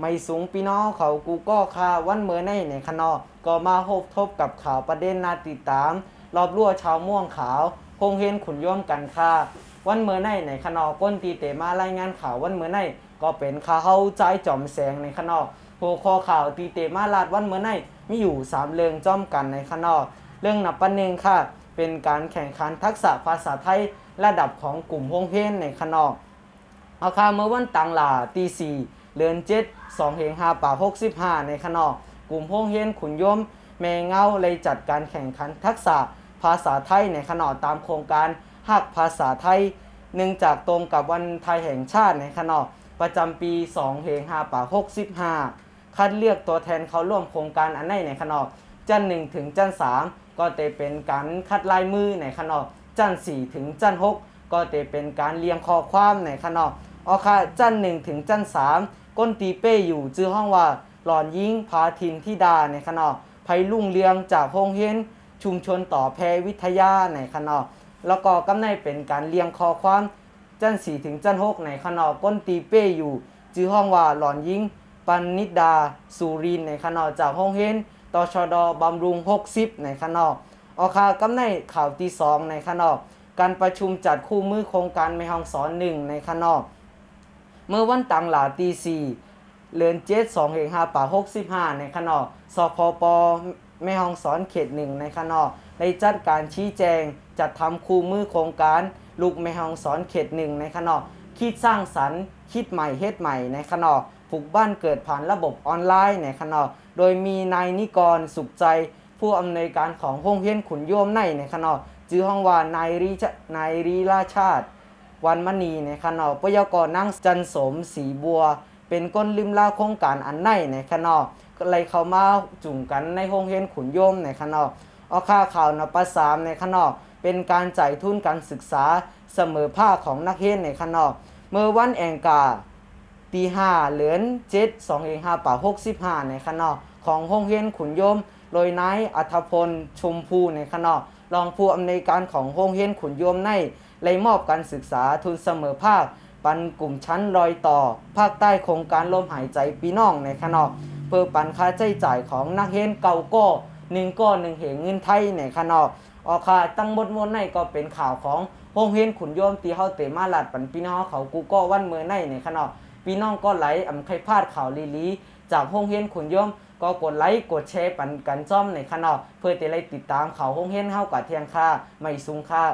ไม่สูงพี่น้องเขากูก็คาวันเมื่อในในขนอก็มาพบทบกับข่าวประเด็นนาติดตาม รอบรั่วชาวม่วงขาว คงเห็นขุนย่อมกันค่าวันเมื่อในในขนอก้นตีเตมารายงานข่าววันเมื่อในก็เป็นข่าวเขาใจจอมแสงในขนอหัวข้อข่าวตีเตมาลาดวันเมื่อในมีอยู่สามเรื่องจ้อมกันในขนอเรื่องนับปันหนึ่งค่ะ เป็นการแข่งขันทักษะภาษาไทยระดับของกลุ่มฮงเฮนในขนอเอาคาเมื่อวันตังหลาตีสี่ เดือนเจ็ดสองเฮงหาป่าหกสิบห้าในขนอกกลุ่มพงเฮียนขุนยมเมเงาเลยจัดการแข่งขันทักษะภาษาไทยในขนอตามโครงการหักภาษาไทยเนื่องจากตรงกับวันไทยแห่งชาติในขนอประจำปี2เฮงหาป่า65คัดเลือกตัวแทนเขาร่วมโครงการอันในในขนอกจันหนึ่งถึงจันสามก็จะเป็นการคัดลายมือในขนอกจันสี่ถึงจันหกก็จะเป็นการเรียงข้อความในขนอกออค่ะจันหนึ่งถึงจันสาม ก้นตีเป้อยู่จื้อห้องว่าหลอนยิงพาทินที่ดาในขนอไพลุ่งเลียงจากโฮงเฮนชุมชนต่อแพรวิทยาในขนอแล้วก็กำในเป็นการเลียงคอความจันสี่ถึงจันหกในขนอก้นตีเป้อยู่จื้อห้องว่าหลอนยิงปันนิดาสุรินในขนอจากโฮงเฮนตชดบำรุง 60 ในขนอออค่ะกำในข่าวที่สองในขนอการประชุมจัดคู่มือโครงการไม่ห้องสอนหนึ่งในขนอ เมื่อวันตังหลาตีสี่เลือนเจ็ดสองเฮงห้าป่าหกสิบห้าในขนอสพปแม่ห้องสอนเขตหนึ่งในขนอได้จัดการชี้แจงจัดทำคู่มือโครงการลูกแม่ห้องสอนเขตหนึ่งในขนอคิดสร้างสรรค์ คิดใหม่เฮ็ดใหม่ในขนอปลูกบ้านเกิดผ่านระบบออนไลน์ในขนอโดยมีนายนิกรสุขใจ ผู้อำนวยการของห้องเฮียนขุนโยมในในขนอจื้อห้องว่านายรีชนายรีราชาติ วันมณีในขนอปยากรนั่งจันสมสีบัว เป็นก้นลิมล่าโครงการอันในในขนอก็เลยเข้ามาจุ่มกันในห้องเฮียนขุนโยมในขนอเอาค่าข่าวนปสามในขนอเป็นการจ่ายทุนการศึกษาเสมอภาคของนักเรียนในขนอเมื่อวันแองกาตีห้าเหลือนเจ็ดสองเองห้าป่าหกสิบห้าในขนอของห้องเฮียนขุนโยมโดยนายอัธพลชมพูในขนอรองผู้อำนวยการของห้องเฮียนขุนโยมใน เลยมอบการศึกษาทุนเสมอภาค ปันกลุ่มชั้นรอยต่อ ภาคใต้โครงการลมหายใจปีน้องในขนอเพื่อปันค่าใช้จ่ายของนักเรียนเก่าก็หนึ่งก็หนึ่งเหงเงินไทยในขนอออกค่ะตั้งหมดมวลในก็เป็นข่าวของห้องเฮียนขุนโยมตีเฮาเตมาลาดปันปีน้องเขากูก็วันเมื่อในในขนอพี่น้องก็ไหลอำใครพลาดข่าวลีลีจากห้องเฮียนขุนยมก็กดไลค์กดแชร์ปันกันจ้อมในขนอเพื่อจะได้ติดตามข่าวห้องเฮียนเฮากับเทียงค่าไม่สูงค่า